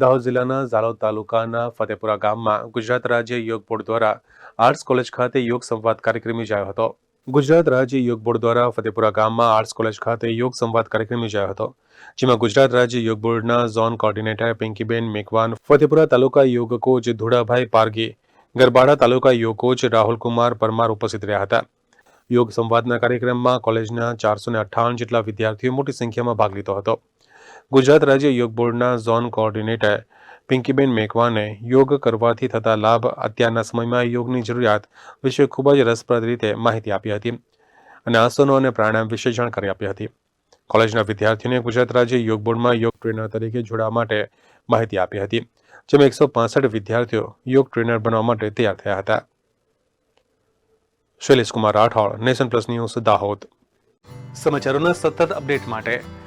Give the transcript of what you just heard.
દાહોદ જિલ્લાના ઝાલોદ તાલુકાના ફતેપુરા ગામમાં ગુજરાત રાજ્ય યોગ બોર્ડ દ્વારા આર્ટ્સ કોલેજ ખાતે યોગ સંવાદ કાર્યક્રમ યોજાયો હતો. ગુજરાત રાજ્ય યોગ બોર્ડ દ્વારા ફતેપુરા ગામમાં આર્ટ્સ કોલેજ ખાતે યોગ સંવાદ કાર્યક્રમ યોજાયો હતો, જેમાં ગુજરાત રાજ્ય યોગ બોર્ડના ઝોન કોર્ડિનેટર પિંકીબેન મેકવાન, ફતેપુરા તાલુકા યોગ કોચ ધુડાભાઈ પારગી ગરબાડા તાલુકા યોગ કોચ રાહુલકુમાર પરમાર ઉપસ્થિત રહ્યા હતા. યોગ સંવાદના કાર્યક્રમમાં કોલેજના ચારસો ને અઠ્ઠાવન જેટલા વિદ્યાર્થીઓ મોટી સંખ્યામાં ભાગ લીધો હતો. ગુજરાત રાજ્ય યોગ બોર્ડના ઝોન કોઓર્ડિનેટર પિંકીબેન મેકવાને યોગ કરવાથી થતા લાભ અત્યારના સમયમાં યોગની જરૂરિયાત વિશે ખૂબ જ રસપ્રદ રીતે માહિતી આપી હતી અને આસનો અને પ્રાણાયામ વિશે જાણકારી આપી હતી. કોલેજના વિદ્યાર્થીઓને ગુજરાત રાજ્ય યોગ બોર્ડમાં યોગ ટ્રેનર તરીકે જોડાવા માટે માહિતી આપી હતી, જેમાં એકસો પાસઠ વિદ્યાર્થીઓ યોગ ટ્રેનર બનવા માટે તૈયાર થયા હતા. Shailesh Kumar Rathod, nation plus news Dahod. સમાચારોના સતત અપડેટ માટે